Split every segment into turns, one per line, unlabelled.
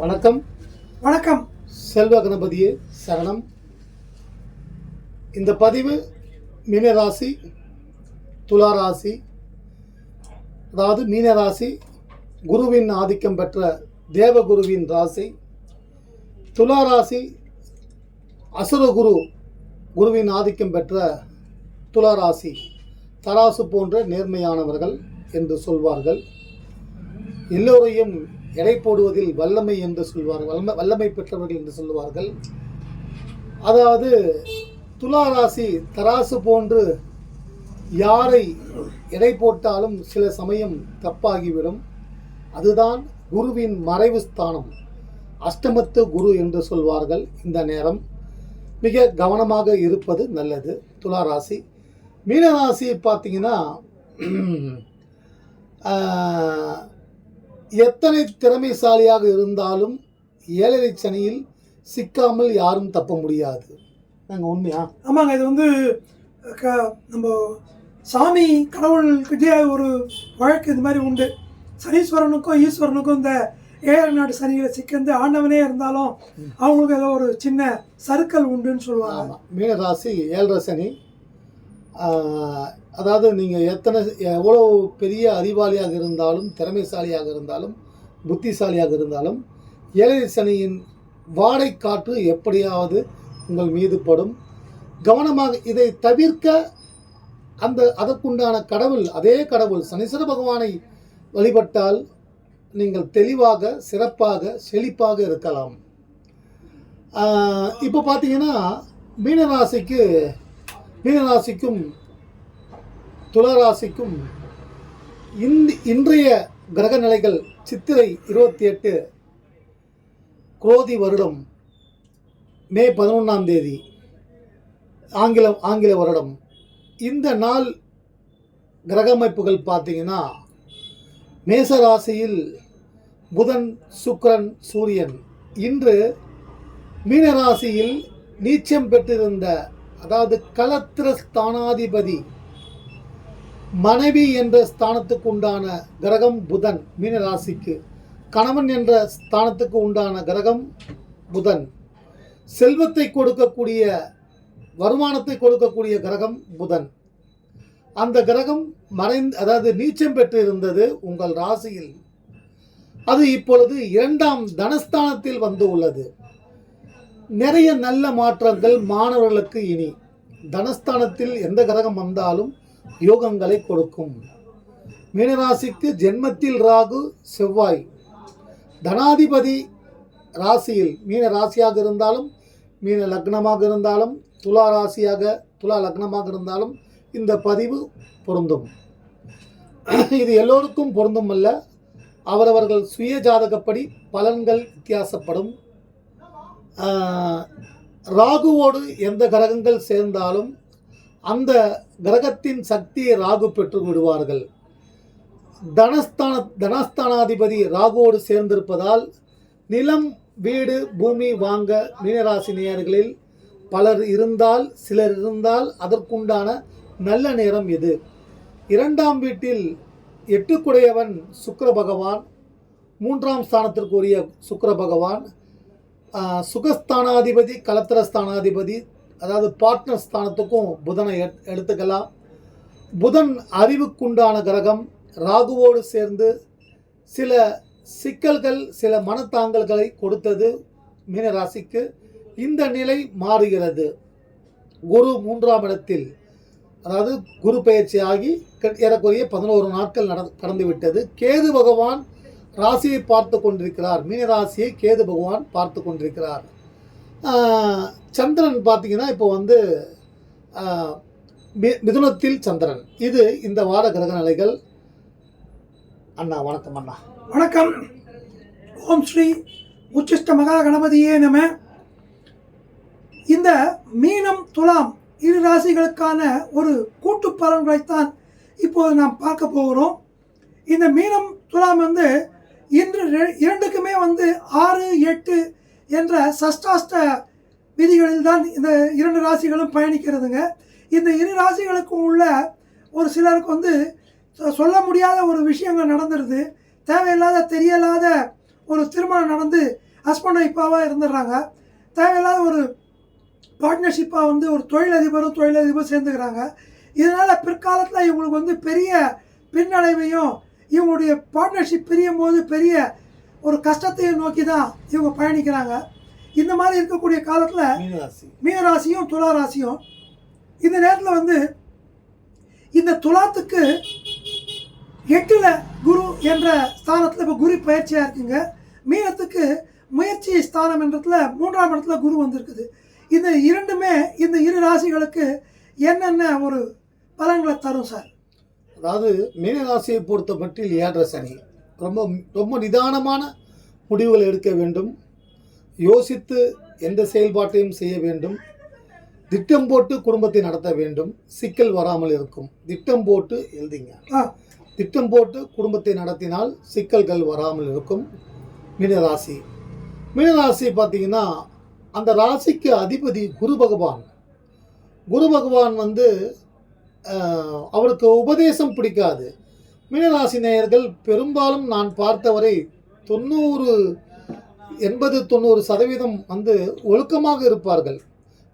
வணக்கம்.
வணக்கம்.
செல்வ கணபதியே சரணம். இந்த பதிவு மீனராசி துளாராசி அதாவது மீனராசி குருவின் ஆதிக்கம் பெற்ற தேவகுருவின் ராசி துளாராசி அசுரகுரு குருவின் ஆதிக்கம் பெற்ற துளாராசி தராசு போன்ற நேர்மையானவர்கள் என்று சொல்வார்கள். எல்லோரையும் எடை போடுவதில் வல்லமை என்று சொல்வார்கள் வல்லமை வல்லமை பெற்றவர்கள் என்று சொல்லுவார்கள். அதாவது துலா ராசி தராசு போன்று யாரை எடை போட்டாலும் சில சமயம் தப்பாகிவிடும். அதுதான் குருவின் மறைவு ஸ்தானம். அஷ்டமத்து குரு என்று சொல்வார்கள் இந்த நேரம். மிக கவனமாக இருப்பது நல்லது துலா ராசி. மீனராசி பார்த்தீங்கன்னா எத்தனை திறமைசாலியாக இருந்தாலும் ஏழரை சனியில் சிக்காமல் யாரும் தப்ப முடியாது. நாங்கள் உண்மையா?
ஆமாங்க இது வந்து க நம்ம சாமி கடவுள்கிட்டயே ஒரு வழக்கு இது மாதிரி உண்டு. சனீஸ்வரனுக்கும் ஈஸ்வரனுக்கும் இந்த ஏழை நாடு சனியில் சிக்கந்து ஆண்டவனே இருந்தாலும் அவங்களுக்கு ஏதோ ஒரு சின்ன சர்க்கிள் உண்டுன்னு சொல்லுவாங்க.
மீனராசி ஏழரை சனி அதாவது நீங்கள் எத்தனை எவ்வளோ பெரிய அறிவாளியாக இருந்தாலும் திறமைசாலியாக இருந்தாலும் புத்திசாலியாக இருந்தாலும் ஏழரை சனியின் வாடை காற்று எப்படியாவது உங்கள் மீது படும். கவனமாக இதை தவிர்க்க அந்த அதற்குண்டான கடவுள் அதே கடவுள் சனீஸ்வர பகவானை வழிபட்டால் நீங்கள் தெளிவாக சிறப்பாக செழிப்பாக இருக்கலாம். இப்போ பார்த்தீங்கன்னா மீனராசிக்கு மீனராசிக்கும் துளராசிக்கும் இந்த இன்றைய கிரக நிலைகள் சித்திரை இருபத்தி எட்டு குரோதி வருடம் மே பதினொன்றாம் தேதி ஆங்கிலம் ஆங்கில வருடம். இந்த நாள் கிரக அமைப்புகள் பார்த்தீங்கன்னா மேசராசியில் புதன் சுக்கரன் சூரியன். இன்று மீனராசியில் நீச்சம் பெற்றிருந்த அதாவது கலத்திர ஸ்தானாதிபதி மனைவி என்ற ஸ்தானத்துக்கு உண்டான கிரகம் புதன் மீன ராசிக்கு. கணவன் என்ற ஸ்தானத்துக்கு உண்டான கிரகம் புதன். செல்வத்தை கொடுக்கக்கூடிய வருமானத்தை கொடுக்கக்கூடிய கிரகம் புதன். அந்த கிரகம் மறைந்து அதாவது நீச்சம் பெற்றிருந்தது உங்கள் ராசியில். அது இப்பொழுது இரண்டாம் தனஸ்தானத்தில் வந்து உள்ளது. நிறைய நல்ல மாற்றங்கள் மாணவர்களுக்கு இனி. தனஸ்தானத்தில் எந்த கிரகம் வந்தாலும் யோகங்களை கொடுக்கும். மீனராசிக்கு ஜென்மத்தில் ராகு செவ்வாய். தனாதிபதி ராசியில் மீன ராசியாக இருந்தாலும் மீன லக்னமாக இருந்தாலும் துலா ராசியாக துலா லக்னமாக இருந்தாலும் இந்த பதிவு பொருந்தும். இது எல்லோருக்கும் பொருந்தும் அல்ல. அவரவர்கள் சுய ஜாதகப்படி பலன்கள் வித்தியாசப்படும். ராகுவோடு எந்த கிரகங்கள் சேர்ந்தாலும் அந்த கிரகத்தின் சக்தியை ராகு பெற்று விடுவார்கள். தனஸ்தான தனஸ்தானாதிபதி ராகுவோடு சேர்ந்திருப்பதால் நிலம் வீடு பூமி வாங்க மீனராசி நேயர்களில் பலர் இருந்தால் சிலர் இருந்தால் அதற்குண்டான நல்ல நேரம் இது இரண்டாம் வீட்டில் எட்டுக்குடையவன் சுக்கர பகவான் மூன்றாம் ஸ்தானத்திற்கு உரிய பகவான் ஆஹ், சுகஸ்தானாதிபதி கலத்திரஸ்தானாதிபதி அதாவது பார்ட்னர் ஸ்தானத்துக்கும் புதனை எட்- எடுத்துக்கலாம். புதன் அறிவுக்குண்டான கிரகம் ராகுவோடு சேர்ந்து சில சிக்கல்கள் சில மனத்தாங்கல்களை கொடுத்தது மீனராசிக்கு. இந்த நிலை மாறுகிறது. குரு மூன்றாம் இடத்தில் அதாவது குரு பயிற்சி ஆகி ஏறக்குறைய பதினோரு நாட்கள் நட கடந்துவிட்டது. கேது பகவான் ராசியை பார்த்து கொண்டிருக்கிறார். மீனராசியை கேது பகவான் பார்த்து கொண்டிருக்கிறார். சந்திரன் பார்த்தீங்கன்னா இப்போ வந்து மி- மிதுனத்தில் சந்திரன். இது இந்த வார கிரக நிலைகள். அண்ணா வணக்கம் அண்ணா.
வணக்கம். ஓம் ஸ்ரீ உச்சிஷ்ட மகா கணபதியே நம. இந்த மீனம் துலாம் இரு ராசிகளுக்கான ஒரு கூட்டு பலன்களைத்தான் இப்போது நாம் பார்க்க போகிறோம். இந்த மீனம் துலாம் வந்து இன்று இரண்டுக்குமே வந்து ஆறு எட்டு என்ற சஷ்டாஷ்ட விதிகளில் தான் இந்த இரண்டு ராசிகளும் பயணிக்கிறதுங்க. இந்த இரு ராசிகளுக்கும் உள்ள ஒரு சிலருக்கு வந்து சொ- சொல்ல முடியாத ஒரு விஷயங்கள் நடந்துருது. தேவையில்லாத தெரியலாத ஒரு திருமணம் நடந்து ஹஸ்பண்ட் ஒய்ஃபாவாக இருந்துடுறாங்க தேவையில்லாத ஒரு பார்ட்னர்ஷிப்பாக வந்து ஒரு தொழிலதிபரும் தொழிலதிபரும் சேர்ந்துக்கிறாங்க. இதனால் பிற்காலத்தில் இவங்களுக்கு வந்து பெரிய பின்னடைவையும் இவங்களுடைய பார்ட்னர்ஷிப் பிரியும் போது பெரிய ஒரு கஷ்டத்தையும் நோக்கி தான் இவங்க பயணிக்கிறாங்க. இந்த மாதிரி இருக்கக்கூடிய காலத்தில்
மீனராசி.
மீனராசியும் துலா ராசியும் இந்த நேரத்தில் வந்து இந்த துலாத்துக்கு எட்டில் குரு என்ற ஸ்தானத்தில் இப்போ குரு பயிற்சியாக இருக்குங்க. மீனத்துக்கு முயற்சி ஸ்தானம் என்றதுல மூன்றாம் இடத்துல குரு வந்திருக்குது. இந்த இரண்டுமே இந்த இரு ராசிகளுக்கு என்னென்ன ஒரு பலன்களை தரும் சார்?
அதாவது மீனராசியை பொறுத்த மட்டில் ஏழரை சனி. ரொம்ப ரொம்ப நிதானமான முடிவுகள் எடுக்க வேண்டும். யோசித்து எந்த செயல்பாட்டையும் செய்ய வேண்டும். திட்டம் போட்டு குடும்பத்தை நடத்த வேண்டும். சிக்கல் வராமல் இருக்கும். திட்டம் போட்டு எழுதிங்க. திட்டம் போட்டு குடும்பத்தை நடத்தினால் சிக்கல்கள் வராமல் இருக்கும். மீனராசி. மீனராசி பார்த்தீங்கன்னா அந்த ராசிக்கு அதிபதி குரு பகவான். குரு பகவான் வந்து அவருக்கு உபதேசம் பிடிக்காது. மீனராசி நேயர்கள் பெரும்பாலும் நான் பார்த்தவரை தொண்ணூறு எண்பது தொண்ணூறு சதவீதம் வந்து ஒழுக்கமாக இருப்பார்கள்.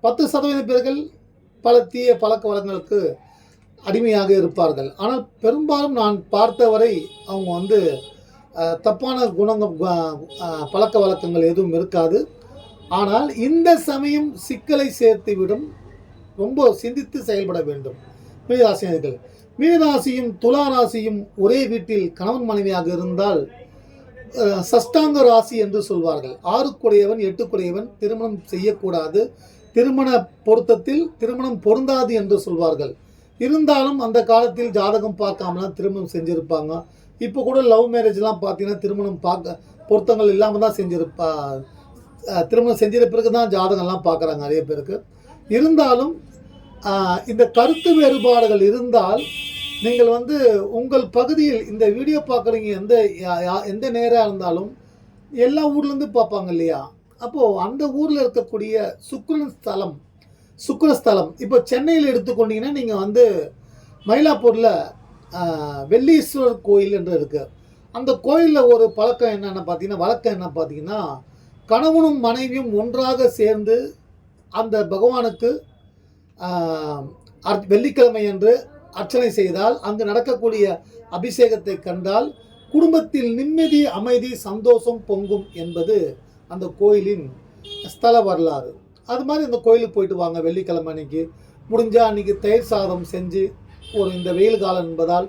பத்து சதவீத பேர்கள் பல தீய பழக்க வழக்கங்களுக்கு அடிமையாக இருப்பார்கள். ஆனால் பெரும்பாலும் நான் பார்த்தவரை அவங்க வந்து தப்பான குணங்கள் பழக்க வழக்கங்கள் எதுவும் இருக்காது. ஆனால் இந்த சமயம் சிக்கலை சேர்த்துவிடும் ரொம்ப சிந்தித்து செயல்பட வேண்டும். மீனராசினர்கள் மீனராசியும் துலா ராசியும் ஒரே வீட்டில் கணவன் மனைவியாக இருந்தால் சஷ்டாங்க ராசி என்று சொல்வார்கள். ஆறுக்குடையவன் எட்டுக்குடையவன் திருமணம் செய்யக்கூடாது. திருமண பொருத்தத்தில் திருமணம் பொருந்தாது என்று சொல்வார்கள். இருந்தாலும் அந்த காலத்தில் ஜாதகம் பார்க்காமலாம் திருமணம் செஞ்சுருப்பாங்க. இப்போ கூட லவ் மேரேஜ்லாம் பார்த்தீங்கன்னா திருமணம் பார்க்க பொருத்தங்கள் இல்லாமல் தான் செஞ்சிருப்பா திருமணம் செஞ்சிட பிறகு தான் ஜாதகம்லாம் பார்க்குறாங்க நிறைய பேருக்கு. இருந்தாலும் இந்த கருத்து வேறுபாடுகள் இருந்தால் நீங்கள் வந்து உங்கள் பகுதியில் இந்த வீடியோ பார்க்குறீங்க எந்த யா- எந்த நேராக இருந்தாலும் எல்லா ஊர்லேருந்து பார்ப்பாங்க இல்லையா? அப்போது அந்த ஊரில் இருக்கக்கூடிய சுக்கரன் ஸ்தலம் சுக்கரஸ்தலம் இப்போ சென்னையில் எடுத்துக்கொண்டீங்கன்னா நீங்கள் வந்து மயிலாப்பூரில் வெள்ளீஸ்வரர் கோயில் என்று இருக்குது அந்த கோயிலில் ஒரு பழக்கம் என்னென்ன பார்த்தீங்கன்னா வழக்கம் என்ன பார்த்தீங்கன்னா கணவனும் மனைவியும் ஒன்றாக சேர்ந்து அந்த பகவானுக்கு வெள்ளிக்கிழமை என்று அர்ச்சனை செய்தால் அங்கு நடக்கக்கூடிய அபிஷேகத்தை கண்டால் குடும்பத்தில் நிம்மதி அமைதி சந்தோஷம் பொங்கும் என்பது அந்த கோயிலின் ஸ்தல வரலாறு. அது மாதிரி இந்த கோயிலுக்கு போயிட்டு வாங்க வெள்ளிக்கிழமை அன்னைக்கு. முடிஞ்சால் அன்னைக்கு தயிர் சாதம் செஞ்சு ஒரு இந்த வெயில் காலம் என்பதால்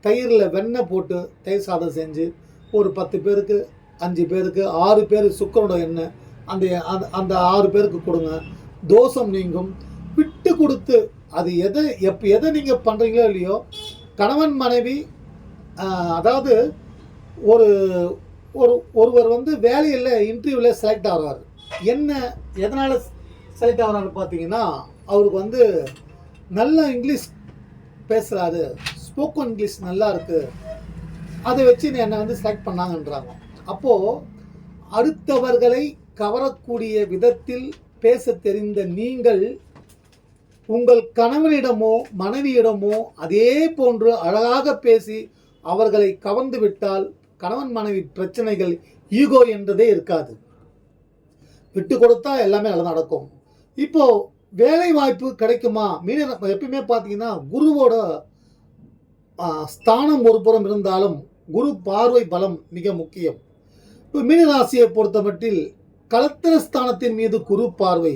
தயிரில் வெண்ணெய் போட்டு தயிர் சாதம் செஞ்சு ஒரு பத்து பேருக்கு அஞ்சு பேருக்கு ஆறு பேர் சுக்கரோட எண்ணெய் அந்த அந்த- அந்த ஆறு பேருக்கு கொடுங்க. தோஷம் நீங்கும். கொடுத்து அது எதை எப் எதை நீங்கள் பண்ணுறீங்களோ இல்லையோ கணவன் மனைவி அதாவது ஒரு ஒரு ஒருவர் வந்து வேலையில் இன்டர்வியூவில் செலக்ட் ஆகிறார் என்ன எதனால் செலக்ட் ஆகிறாரு பார்த்தீங்கன்னா அவருக்கு வந்து நல்ல இங்கிலீஷ் பேசுகிறாரு ஸ்போக்கன் இங்கிலீஷ் நல்லா இருக்குது அதை வச்சு என்னை வந்து செலக்ட் பண்ணாங்கன்றாங்க. அப்போது அடுத்தவர்களை கவரக்கூடிய விதத்தில் பேச தெரிந்த நீங்கள் உங்கள் கணவனிடமோ மனைவியிடமோ அதே போன்று அழகாக பேசி அவர்களை கவர்ந்து விட்டால் கணவன் மனைவி பிரச்சனைகள் ஈகோ என்றதே இருக்காது. விட்டு கொடுத்தா எல்லாமே நல்லா நடக்கும். இப்போ வேலை வாய்ப்பு கிடைக்குமா மீன எப்பயுமே பார்த்தீங்கன்னா குருவோட ஸ்தானம் ஒரு புறம் இருந்தாலும் குரு பார்வை பலம் மிக முக்கியம். இப்போ மீனராசியை பொறுத்தமட்டில் கலத்திர ஸ்தானத்தின் மீது குரு பார்வை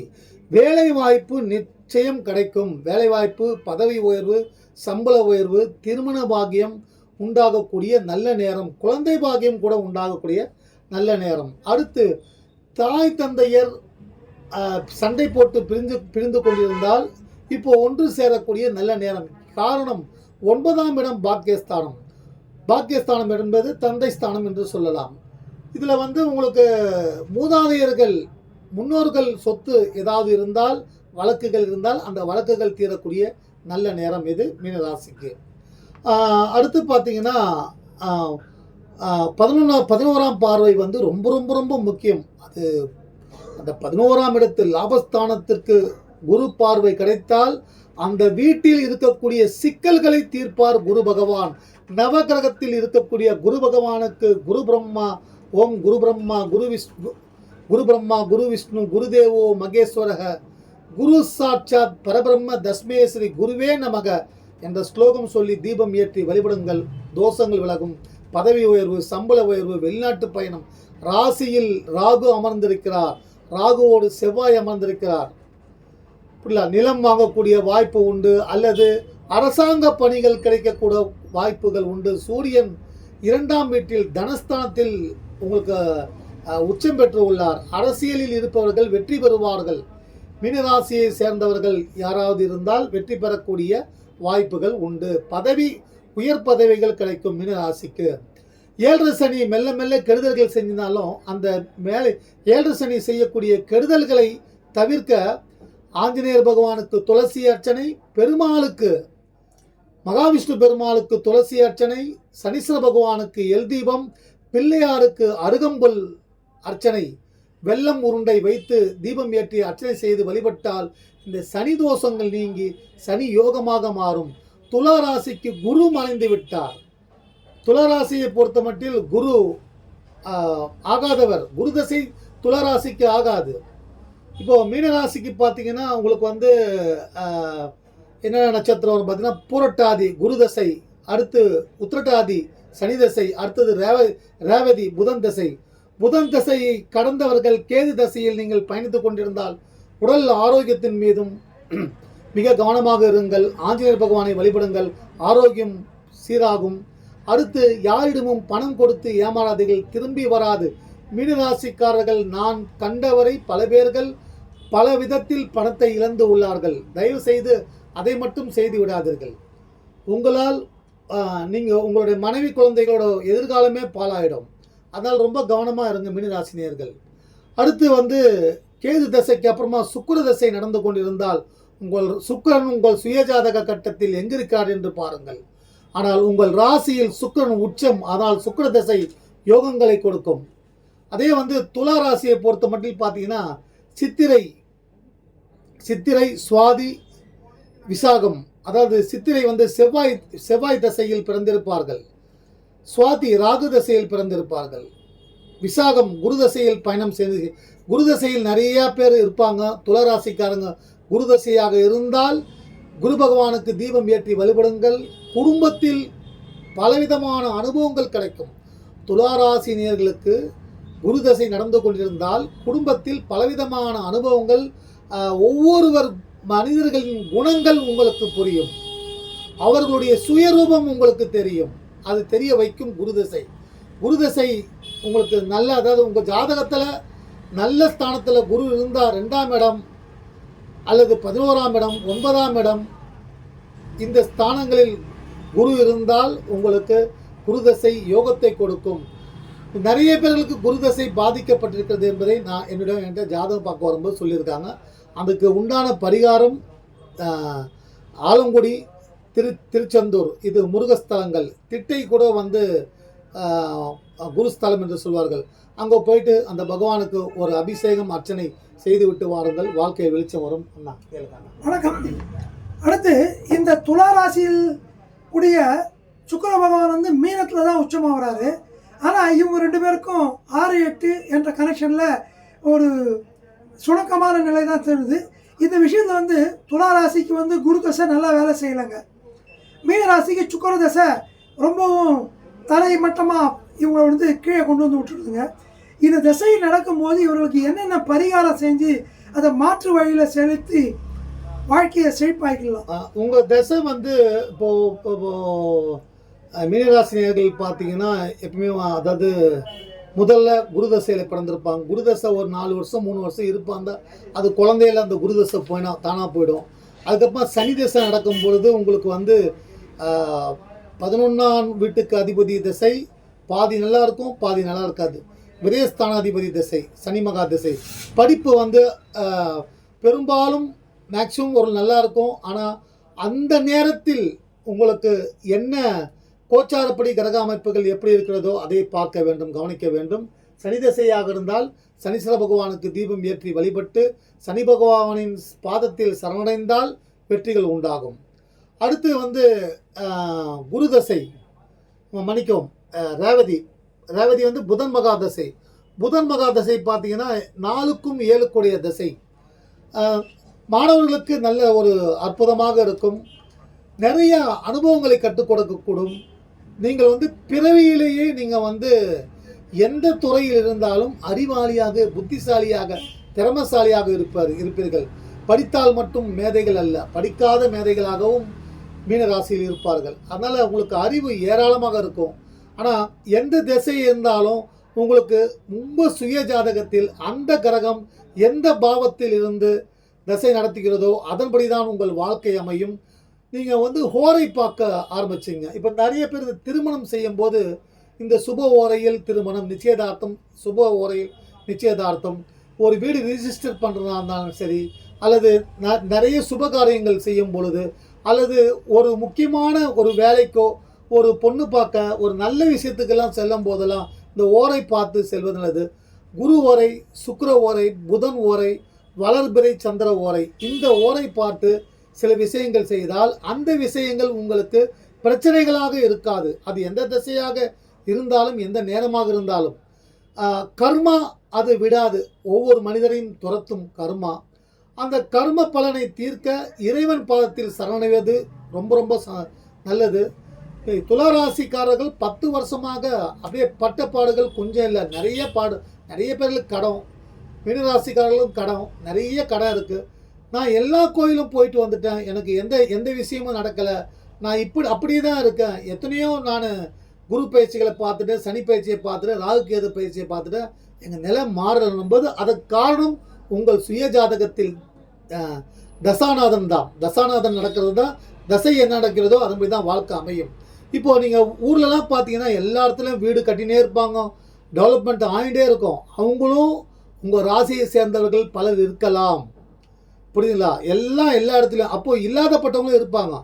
வேலை வாய்ப்பு நிச்சயம் கிடைக்கும். வேலைவாய்ப்பு பதவி உயர்வு சம்பள உயர்வு திருமண பாகியம் உண்டாகக்கூடிய நல்ல நேரம் குழந்தை பாகியம் கூட உண்டாகக்கூடிய நல்ல நேரம். அடுத்து தாய் தந்தையர் சண்டை போட்டு பிரிந்து பிரிந்து கொண்டிருந்தால் இப்போ ஒன்று சேரக்கூடிய நல்ல நேரம். காரணம் ஒன்பதாம் இடம் பாக்கியஸ்தானம். பாக்கியஸ்தானம் என்பது தந்தை ஸ்தானம் என்று சொல்லலாம். இதில் வந்து உங்களுக்கு மூதாதையர்கள் முன்னோர்கள் சொத்து ஏதாவது இருந்தால் வழக்குகள் இருந்தால் அந்த வழக்குகள் தீரக்கூடிய நல்ல நேரம் இது மீனராசிக்கு. அடுத்து பார்த்தீங்கன்னா பதினொன்றாம் பதினோராம் பார்வை வந்து ரொம்ப ரொம்ப ரொம்ப முக்கியம். அது அந்த பதினோராம் இடத்தில் லாபஸ்தானத்திற்கு குரு பார்வை கிடைத்தால் அந்த வீட்டில் இருக்கக்கூடிய சிக்கல்களை தீர்ப்பார் குரு பகவான். நவகிரகத்தில் இருக்கக்கூடிய குரு பகவானுக்கு குரு பிரம்மா ஓம் குரு பிரம்மா குரு விஷ்ணு குரு பிரம்மா குரு விஷ்ணு குருதேவோ மகேஸ்வரக குரு சாட்சாத் பரபிரம்ம தஸ்மே ஸ்ரீ குருவே நமக என்ற ஸ்லோகம் சொல்லி தீபம் ஏற்றி வழிபடுங்கள். தோஷங்கள் விலகும். பதவி உயர்வு சம்பள உயர்வு வெளிநாட்டு பயணம். ராசியில் ராகு அமர்ந்திருக்கிறார். ராகுவோடு செவ்வாய் அமர்ந்திருக்கிறார். புரியல நிலம் வாங்கக்கூடிய வாய்ப்பு உண்டு. அல்லது அரசாங்க பணிகள் கிடைக்கக்கூடிய வாய்ப்புகள் உண்டு. சூரியன் இரண்டாம் வீட்டில் தனஸ்தானத்தில் உங்களுக்கு உச்சம் பெற்று உள்ளார் அரசியலில் இருப்பவர்கள் வெற்றி பெறுவார்கள். மீனராசியை சேர்ந்தவர்கள் யாராவது இருந்தால் வெற்றி பெறக்கூடிய வாய்ப்புகள் உண்டு. பதவி உயர் பதவிகள் கிடைக்கும் மீனராசிக்கு. ஏழு சனி மெல்ல மெல்ல கெடுதல்கள் செஞ்சினாலும் அந்த மேலே ஏழு சனி செய்யக்கூடிய கெடுதல்களை தவிர்க்க ஆஞ்சநேயர் பகவானுக்கு துளசி அர்ச்சனை பெருமாளுக்கு மகாவிஷ்ணு பெருமாளுக்கு துளசி அர்ச்சனை சனீஸ்வர பகவானுக்கு எல் தீபம் பிள்ளையாருக்கு அருகம்புல் அர்ச்சனை வெள்ளம் உருண்டை வைத்து தீபம் ஏற்றி அர்ச்சனை செய்து வழிபட்டால் இந்த சனி தோஷங்கள் நீங்கி சனி யோகமாக மாறும். துளாராசிக்கு குரு மறைந்து விட்டார். துளராசியை பொறுத்த மட்டில் குரு ஆகாதவர். குரு தசை துலா ராசிக்கு ஆகாது. இப்போ மீனராசிக்கு பார்த்தீங்கன்னா உங்களுக்கு வந்து என்னென்ன நட்சத்திரம் பார்த்தீங்கன்னா பூரட்டாதி குரு தசை அடுத்து உத்திரட்டாதி சனி தசை அடுத்தது ரேவ ரேவதி புதன் தசை. புதன் தசையை கடந்தவர்கள் கேது தசையில் நீங்கள் பயணித்துக் கொண்டிருந்தால் உடல் ஆரோக்கியத்தின் மீதும் மிக கவனமாக இருங்கள். ஆஞ்சநேயர் பகவானை வழிபடுங்கள். ஆரோக்கியம் சீராகும். அடுத்து யாரிடமும் பணம் கொடுத்து ஏமாறாதீர்கள். திரும்பி வராது. மீனராசிக்காரர்கள் நான் கண்டவரை பல பேர்கள் பல விதத்தில் பணத்தை இழந்து உள்ளார்கள். தயவு செய்து அதை மட்டும் செய்து விடாதீர்கள். உங்களால் நீங்கள் உங்களுடைய மனைவி குழந்தைகளோட எதிர்காலமே பாலாயிடும் அதனால் ரொம்ப கவனமாக இருங்க மீனராசினியர்கள். அடுத்து வந்து கேது தசைக்கு அப்புறமா சுக்கர தசை நடந்து கொண்டிருந்தால் உங்கள் சுக்கிரன் உங்கள் சுயஜாதக கட்டத்தில் எங்கிருக்கார் என்று பாருங்கள். ஆனால் உங்கள் ராசியில் சுக்கிரன் உச்சம் ஆனால் சுக்கர தசை யோகங்களை கொடுக்கும். அதே வந்து துலா ராசியை பொறுத்த மட்டும் பார்த்தீங்கன்னா சித்திரை சித்திரை சுவாதி விசாகம் அதாவது சித்திரை வந்து செவ்வாய் செவ்வாய் தசையில் பிறந்திருப்பார்கள். சுவாதி ராகு தசையில் பிறந்திருப்பார்கள். விசாகம் குரு தசையில் பயணம் செய்து குரு தசையில் நிறைய பேர் இருப்பாங்க. துளராசிக்காரங்க குரு தசையாக இருந்தால் குரு பகவானுக்கு தீபம் ஏற்றி வழிபடுங்கள். குடும்பத்தில் பலவிதமான அனுபவங்கள் கிடைக்கும். துளாராசினியர்களுக்கு குரு தசை நடந்து கொண்டிருந்தால் குடும்பத்தில் பலவிதமான அனுபவங்கள் ஒவ்வொருவர் மனிதர்களின் குணங்கள் உங்களுக்கு புரியும். அவர்களுடைய சுயரூபம் உங்களுக்கு தெரியும். அது தெரிய வைக்கும் குருதசை குருதசை உங்களுக்கு நல்ல அதாவது உங்கள் ஜாதகத்தில் நல்ல ஸ்தானத்தில் குரு இருந்தால் ரெண்டாம் இடம் அல்லது பதினோராம் இடம் ஒன்பதாம் இடம். இந்த ஸ்தானங்களில் குரு இருந்தால் உங்களுக்கு குருதசை யோகத்தை கொடுக்கும். நிறைய பேர்களுக்கு குருதசை பாதிக்கப்பட்டிருக்கிறது என்பதை நான் என்னிடம் என்கிட்ட ஜாதகம் பார்க்க வரும்போது சொல்லியிருக்காங்க. அதுக்கு உண்டான பரிகாரம் ஆலங்குடி திரு திருச்செந்தூர் இது முருகஸ்தலங்கள். திட்டை கூட வந்து குருஸ்தலம் என்று சொல்வார்கள். அங்கே போயிட்டு அந்த பகவானுக்கு ஒரு அபிஷேகம் அர்ச்சனை செய்து விட்டு வாருங்கள். வாழ்க்கை வெளிச்சம் வரும்.
வணக்கம். அடுத்து இந்த துலா ராசியில் உடைய சுக்கிர பகவான் வந்து மீனத்தில் தான் உச்சமாகறாரு ஆனால் இவங்க ரெண்டு பேருக்கும் ஆறு எட்டு என்ற கனெக்ஷனில் ஒரு சுணக்கமான நிலை தான் தெரியுது. இந்த விஷயத்தில் வந்து துலா ராசிக்கு வந்து குரு தசை நல்லா வேலை செய்யலைங்க. மீனராசிக்கு சுக்கர தசை ரொம்பவும் தலை மட்டமாக இவங்களை வந்து கீழே கொண்டு வந்து விட்டுருதுங்க இந்த திசை நடக்கும்போது இவர்களுக்கு என்னென்ன பரிகாரம் செஞ்சு அதை மாற்று வழியில் செலுத்தி வாழ்க்கையை செழிப்பாக்கலாம்
உங்கள் உங்க தசை வந்து இப்போ இப்போ மீனராசினியர்கள் பார்த்தீங்கன்னா எப்பவுமே அதாவது முதல்ல குருதசையில் பிறந்திருப்பாங்க. குருதசை ஒரு நாலு வருஷம் மூணு வருஷம் இருப்பாங்க. அது குழந்தையில அந்த குருதசை போயினா தானாக போயிடும். அதுக்கப்புறம் சனி தசை நடக்கும் பொழுது உங்களுக்கு வந்து பதினொன்றாம் வீட்டுக்கு அதிபதி திசை. பாதி நல்லா இருக்கும் பாதி நல்லா இருக்காது. விரயஸ்தானாதிபதி திசை சனி மகா திசை. படிப்பு வந்து பெரும்பாலும் மேக்ஸிமம் ஒரு நல்லா இருக்கும். ஆனால் அந்த நேரத்தில் உங்களுக்கு என்ன கோச்சாரப்படி கிரக அமைப்புகள் எப்படி இருக்கிறதோ அதை பார்க்க வேண்டும் கவனிக்க வேண்டும். சனி திசையாக இருந்தால் சனீஸ்வர பகவானுக்கு தீபம் ஏற்றி வழிபட்டு சனி பகவானின் பாதத்தில் சரணடைந்தால் வெற்றிகள் உண்டாகும். அடுத்து வந்து குருதசை குரு மன்னிக்கவும் ரேவதி. ரேவதி வந்து புதன் மகா தசை புதன் மகா தசை பார்த்தீங்கன்னா நாலுக்கும் ஏழுக்குடைய தசை. மாணவர்களுக்கு நல்ல ஒரு அற்புதமாக இருக்கும். நிறைய அனுபவங்களை கற்றுக் கொடுக்கக்கூடும். நீங்கள் வந்து பிறவியிலேயே நீங்கள் வந்து எந்த துறையில் இருந்தாலும் அறிவாளியாக புத்திசாலியாக திறமசாலியாக இருப்பார் இருப்பீர்கள். படித்தால் மட்டும் மேதைகள் அல்ல. படிக்காத மேதைகளாகவும் மீனராசியில் இருப்பார்கள். அதனால் உங்களுக்கு அறிவு ஏராளமாக இருக்கும். ஆனால் எந்த திசை இருந்தாலும் உங்களுக்கு ரொம்ப சுய ஜாதகத்தில் அந்த கிரகம் எந்த பாவத்தில் இருந்து திசை நடத்துகிறதோ அதன்படி தான் உங்கள் வாழ்க்கை அமையும். நீங்கள் வந்து ஹோரை பார்க்க ஆரம்பிச்சிங்க. இப்போ நிறைய பேர் திருமணம் செய்யும்போது இந்த சுப ஓரையில் திருமணம் நிச்சயதார்த்தம் சுப ஓரையில் நிச்சயதார்த்தம் ஒரு வீடு ரிஜிஸ்டர் பண்ணுறதா இருந்தாலும் சரி அல்லது ந- நிறைய சுப காரியங்கள் செய்யும் பொழுது அல்லது ஒரு முக்கியமான ஒரு வேலைக்கோ ஒரு பொண்ணு பார்க்க ஒரு நல்ல விஷயத்துக்கெல்லாம் செல்லும் போதெல்லாம் இந்த ஓரை பார்த்து செல்வது நல்லது. குரு ஓரை சுக்கர ஓரை புதன் ஓரை வளர்பிறை சந்திர ஓரை இந்த ஓரை பார்த்து சில விஷயங்கள் செய்தால் அந்த விஷயங்கள் உங்களுக்கு பிரச்சனைகளாக இருக்காது. அது எந்த திசையாக இருந்தாலும் எந்த நேரமாக இருந்தாலும். கர்மா அது விடாது. ஒவ்வொரு மனிதரையும் துரத்தும் கர்மா அந்த கர்ம பலனை தீர்க்க இறைவன் பாதத்தில் சரணடைவது ரொம்ப ரொம்ப ச- நல்லது. ஏய், துளாராசிக்காரர்கள் பத்து வருஷமாக அப்படியே பட்டப்பாடுகள் கொஞ்சம் இல்லை. நிறைய பாடு நிறைய பேர்களுக்கு கடன். மீனராசிக்காரர்களும் கடன். நிறைய கடன் இருக்குது நான் எல்லா கோயிலும் போயிட்டு வந்துட்டேன். எனக்கு எந்த எந்த விஷயமும் நடக்கலை. நான் இப்படி அப்படியே தான் இருக்கேன். எத்தனையோ நான் குரு பயிற்சிகளை பார்த்துட்டு சனி பயிற்சியை பார்த்துட்டு ராகு கேது பயிற்சியை பார்த்துட்டு எங்கள் நிலை மாறுறது போது அதுக்கு காரணம் உங்கள் சுய ஜாதகத்தில் தசாநாதன் தான். தசாநாதன் நடக்கிறது தான் தசை என்ன நடக்கிறதோ அதன்படி தான் வாழ்க்கை அமையும். இப்போது நீங்கள் ஊர்லலாம் பார்த்தீங்கன்னா எல்லா இடத்துலையும் வீடு கட்டினே இருப்பாங்க. டெவலப்மெண்ட் ஆகிட்டே இருக்கும். அவங்களும் உங்கள் ராசியை சேர்ந்தவர்கள் பலர் இருக்கலாம். புரியுதுங்களா? எல்லாம் எல்லா இடத்துலையும் அப்போது இல்லாதப்பட்டவங்களும் இருப்பாங்க.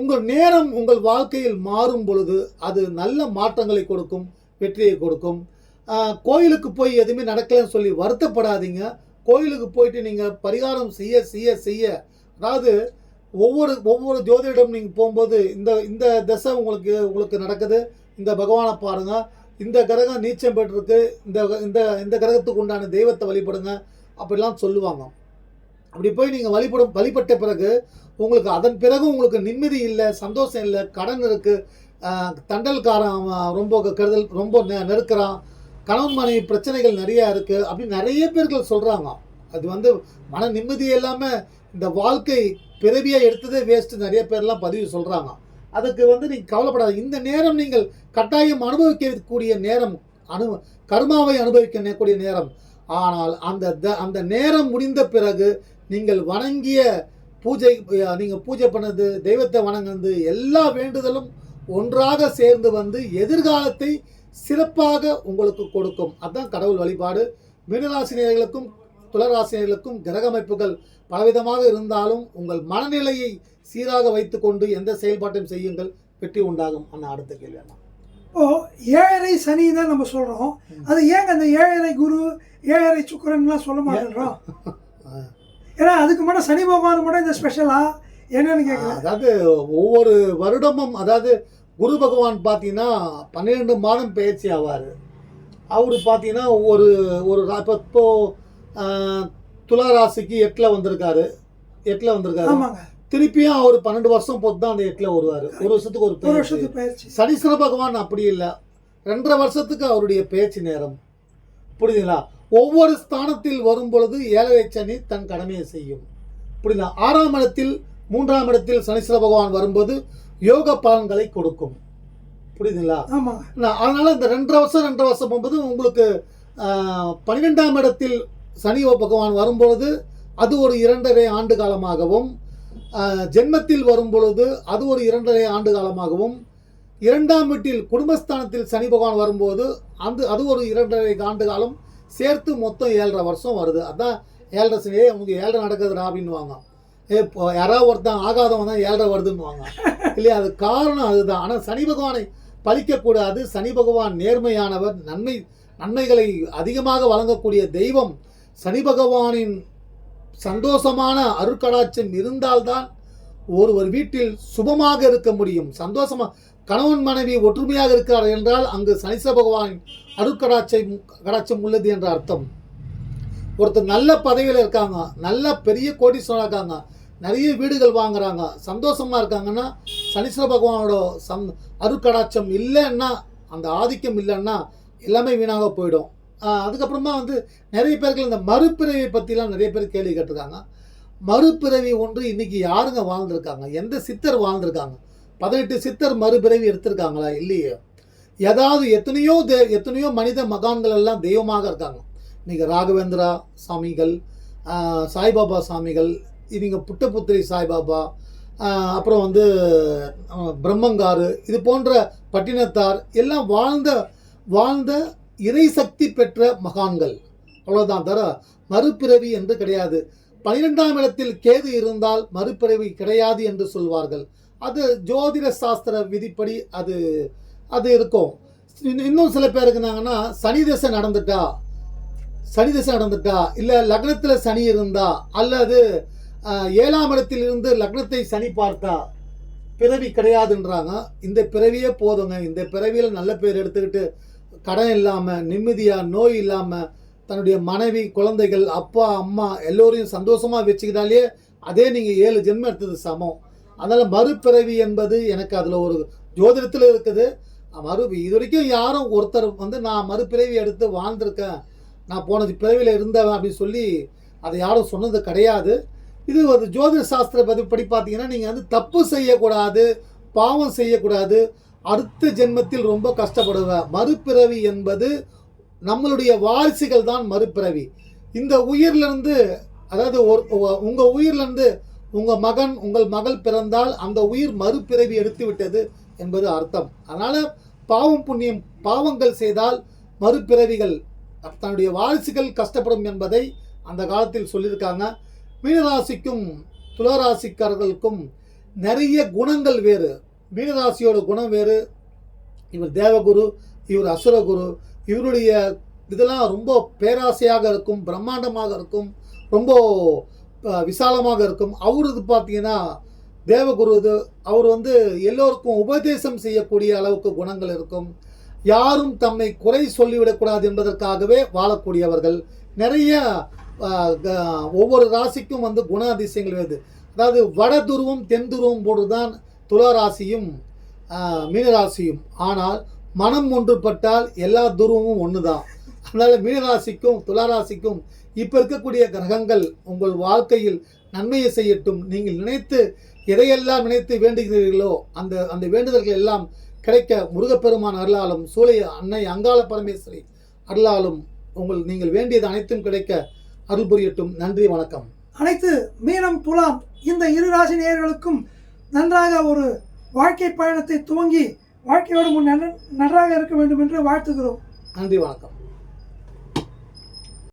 உங்கள் நேரம் உங்கள் வாழ்க்கையில் மாறும் பொழுது அது நல்ல மாற்றங்களை கொடுக்கும் வெற்றியை கொடுக்கும். கோயிலுக்கு போய் எதுவுமே நடக்கலைன்னு சொல்லி வருத்தப்படாதீங்க. கோயிலுக்கு போயிட்டு நீங்கள் பரிகாரம் செய்ய செய்ய செய்ய. அதாவது ஒவ்வொரு ஒவ்வொரு ஜோதிடம் நீங்கள் போகும்போது இந்த இந்த தசை உங்களுக்கு உங்களுக்கு நடக்குது. இந்த பகவானை பாருங்க. இந்த கிரகம் நீச்சம் பெற்றிருக்கு. இந்த இந்த இந்த கிரகத்துக்கு உண்டான தெய்வத்தை வழிபடுங்க. அப்படிலாம் சொல்லுவாங்க. அப்படி போய் நீங்கள் வழிபடும் வழிபட்ட பிறகு உங்களுக்கு அதன் பிறகு உங்களுக்கு நிம்மதி இல்லை சந்தோஷம் இல்லை கடன் இருக்குது தண்டல்காரன் ரொம்ப கருதல் ரொம்ப நெ- நெருக்கிறான். கணவன் மனைவி பிரச்சனைகள் நிறையா இருக்குது அப்படின்னு நிறைய பேர்கள் சொல்கிறாங்க அது வந்து மன நிம்மதி இல்லாமல் இந்த வாழ்க்கை பிறவியாக எடுத்ததே வேஸ்ட்டு நிறைய பேர்லாம் பதிவு சொல்கிறாங்க அதுக்கு வந்து நீங்கள் கவலைப்படாது இந்த நேரம் நீங்கள் கட்டாயம் அனுபவிக்கக்கூடிய நேரம் அனு கர்மாவை அனுபவிக்கக்கூடிய நேரம். ஆனால் அந்த த- அந்த நேரம் முடிந்த பிறகு நீங்கள் வணங்கிய பூஜை நீங்கள் பூஜை பண்ணது தெய்வத்தை வணங்குனது எல்லா வேண்டுதலும் ஒன்றாக சேர்ந்து வந்து எதிர்காலத்தை சிறப்பாக உங்களுக்கு கொடுக்கும். அதுதான் கடவுள் வழிபாடு. மீனராசினியர்களுக்கும் துளராசினியர்களுக்கும் கிரக அமைப்புகள் பலவிதமாக இருந்தாலும் உங்கள் மனநிலையை சீராக வைத்துக்கொண்டு எந்த செயல்பாட்டையும் செய்யுங்கள். வெற்றி உண்டாகும். அண்ணா அடுத்த கேள்வி அண்ணா.
இப்போ ஏழரை சனி தான் நம்ம சொல்றோம். அது ஏங்க அந்த ஏழரை குரு ஏழரை சுக்கிரன்லாம் சொல்ல மாட்டேன்றோம்? ஏன்னா அதுக்கு மட்டும் சனி பகவான் மட்டும் இந்த ஸ்பெஷலா என்னன்னு கேட்கல
அதாவது ஒவ்வொரு வருடமும் அதாவது குரு பகவான் பார்த்தீங்கன்னா பன்னிரெண்டு மாதம் பயிற்சி ஆவார். அவர் பார்த்தீங்கன்னா ஒரு ஒரு இப்போ துலா ராசிக்கு எட்டில் வந்திருக்காரு. எட்டில் வந்திருக்காரு. திருப்பியும் அவர் பன்னெண்டு வருஷம் பொறுத்து தான் அந்த எட்டில் வருவார். ஒரு வருஷத்துக்கு ஒரு
ஒரு வருஷத்துக்கு பயிற்சி.
சனீஸ்வர பகவான் அப்படி இல்லை. ரெண்டரை வருஷத்துக்கு அவருடைய பேச்சு நேரம். புரியுதுங்களா? ஒவ்வொரு ஸ்தானத்தில் வரும் பொழுது ஏழரை சனி தன் கடமையை செய்யும். புரியுதா? ஆறாம் இடத்தில் மூன்றாம் இடத்தில் சனீஸ்வர பகவான் வரும்போது யோக பலன்களை கொடுக்கும். புரியுதுங்களா? நான் அதனால இந்த ரெண்டரை வருஷம் ரெண்டரை வருஷம் போகும்போது உங்களுக்கு பன்னிரெண்டாம் இடத்தில் சனி பகவான் வரும்பொழுது அது ஒரு இரண்டரை ஆண்டு காலமாகவும் ஜென்மத்தில் வரும் பொழுது அது ஒரு இரண்டரை ஆண்டு காலமாகவும் இரண்டாம் வீட்டில் குடும்பஸ்தானத்தில் சனி பகவான் வரும்போது அந்த அது ஒரு இரண்டரை ஆண்டு காலம் சேர்த்து மொத்தம் ஏழரை வருஷம் வருது. அதான் ஏழரை சனி "ஏய், உனக்கு ஏழரை நடக்குதுடா அப்படின்னுவாங்க ஏ இப்போ யாராவது ஒருத்தன் ஆகாதவன் தான் ஏழரை வருதுன்னுவாங்க. இல்லையா? அது காரணம் அதுதான். ஆனால் சனி பகவானை பழிக்கக்கூடாது. சனி பகவான் நேர்மையானவர் நன்மை நன்மைகளை அதிகமாக வழங்கக்கூடிய தெய்வம் சனி பகவானின் சந்தோஷமான அருட்கடாட்சம் இருந்தால்தான் ஒருவர் வீட்டில் சுபமாக இருக்க முடியும். சந்தோஷமாக கணவன் மனைவி ஒற்றுமையாக இருக்கிறார் என்றால் அங்கு சனிச பகவானின் அருட்கடாட்சம் கடாட்சம் உள்ளது என்ற அர்த்தம். ஒருத்தர் நல்ல பதவியில் இருக்காங்க நல்ல பெரிய கோடீஸ்வரன் இருக்காங்க நிறைய வீடுகள் வாங்குறாங்க சந்தோஷமா இருக்காங்கன்னா சனீஸ்வர பகவானோட சம் அருக்கடாட்சம் இல்லைன்னா அந்த ஆதிக்கம் இல்லைன்னா எல்லாமே வீணாக போயிடும். அதுக்கப்புறமா வந்து நிறைய பேருக்கு இந்த மறுபிறவியை பற்றிலாம் நிறைய பேர் கேள்வி கேட்டிருக்காங்க. மறுபிறவி ஒன்று இன்றைக்கி யாருங்க வாழ்ந்திருக்காங்க? எந்த சித்தர் வாழ்ந்திருக்காங்க? பதினெட்டு சித்தர் மறுபிறவி எடுத்திருக்காங்களா இல்லையே? ஏதாவது எத்தனையோ தே எத்தனையோ மனித மகான்கள் எல்லாம் தெய்வமாக இருக்காங்க. இன்றைக்கி ராகவேந்திரா சாமிகள் சாய்பாபா சாமிகள் இவங்க புட்டபுத்திரி சாய்பாபா அப்புறம் வந்து ஆஹ் பிரம்மங்காரு இது போன்ற பட்டினத்தார் எல்லாம் வாழ்ந்த வாழ்ந்த இறை சக்தி பெற்ற மகான்கள். அவ்வளோதான் தர மறுபிறவி என்று கிடையாது. பனிரெண்டாம் இடத்தில் கேது இருந்தால் மறுபிறவி கிடையாது என்று சொல்வார்கள். அது ஜோதிட சாஸ்திர விதிப்படி அது அது இருக்கும். இன்னும் சில பேர் இருக்குனாங்கன்னா சனி தசை நடந்துட்டா சனி தசை நடந்துட்டா இல்லை லக்னத்தில் சனி இருந்தா அல்லது ஏழாம் இடத்தில் இருந்து லக்னத்தை சனி பார்த்தா பிறவி கிடையாதுன்றாங்க. இந்த பிறவியே போதுங்க. இந்த பிறவியில் நல்ல பேர் எடுத்துக்கிட்டு கடன் இல்லாமல் நிம்மதியாக நோய் இல்லாமல் தன்னுடைய மனைவி குழந்தைகள் அப்பா அம்மா எல்லோரையும் சந்தோஷமாக வச்சுக்கிட்டாலே அதே நீங்கள் ஏழு ஜென்மம் எடுத்தது சமம். அதனால் மறுபிறவி என்பது எனக்கு அதில் ஒரு ஜோதிடத்தில் இருக்குது. மறு இது வரைக்கும் யாரும் ஒருத்தர் வந்து நான் மறுபிறவி எடுத்து வாழ்ந்திருக்கேன். நான் போனது பிறவியில் இருந்தவன் அப்படின்னு சொல்லி அதை யாரும் சொன்னது கிடையாது. இது ஒரு ஜோதிட சாஸ்திர பதி படி பார்த்தீங்கன்னா நீங்கள் வந்து தப்பு செய்யக்கூடாது பாவம் செய்யக்கூடாது அடுத்த ஜென்மத்தில் ரொம்ப கஷ்டப்படுவேன் மறுபிறவி என்பது நம்மளுடைய வாரிசுகள் தான் மறுபிறவி. இந்த உயிர்லேருந்து அதாவது ஒரு உங்கள் உயிர்லேருந்து உங்கள் மகன் உங்கள் மகள் பிறந்தால் அந்த உயிர் மறுபிறவி எடுத்து விட்டது என்பது அர்த்தம். அதனால் பாவம் புண்ணியம் பாவங்கள் செய்தால் மறுபிறவிகள் தன்னுடைய வாரிசுகள் கஷ்டப்படும் என்பதை அந்த காலத்தில் சொல்லியிருக்காங்க. மீனராசிக்கும் துளராசிக்காரர்களுக்கும் நிறைய குணங்கள் வேறு. மீனராசியோட குணம் வேறு. இவர் தேவகுரு இவர் அசுரகுரு. இவருடைய இதெல்லாம் ரொம்ப பேராசையாக இருக்கும் பிரம்மாண்டமாக இருக்கும் ரொம்ப விசாலமாக இருக்கும். அவரது பார்த்தீங்கன்னா தேவகுரு இது அவர் வந்து எல்லோருக்கும் உபதேசம் செய்யக்கூடிய அளவுக்கு குணங்கள் இருக்கும். யாரும் தம்மை குறை சொல்லிவிடக்கூடாது என்பதற்காகவே வாழக்கூடியவர்கள். நிறைய க- ஒவ்வொரு ராசிக்கும் வந்து குண அதிசயங்கள் வருது. அதாவது வட துருவம் தென் துருவம் போடுதான் துலா ராசியும் மீனராசியும் ஆனால் மனம் ஒன்றுபட்டால் எல்லா துருவமும் ஒன்று தான் அதனால் மீனராசிக்கும் துளாராசிக்கும் இப்போ இருக்கக்கூடிய கிரகங்கள் உங்கள் வாழ்க்கையில் நன்மையை செய்யட்டும். நீங்கள் நினைத்து எதையெல்லாம் நினைத்து வேண்டுகிறீர்களோ அந்த அந்த வேண்டுதல்கள் எல்லாம் கிடைக்க முருகப்பெருமான் அருளாலும் சூளை அன்னை அங்காள பரமேஸ்வரி அருளாலும் உங்கள் நீங்கள் வேண்டியது அனைத்தும் கிடைக்க அருள் புரியட்டும். நன்றி வணக்கம்.
அனைத்து மீனம் துலாம் இந்த இரு ராசி நேயர்களுக்கும் நன்றாக ஒரு வாழ்க்கை பயணத்தை துவங்கி வாழ்க்கையோடு முன் நன்றாக இருக்க வேண்டும் என்று வாழ்த்துகிறோம்.
நன்றி வணக்கம்.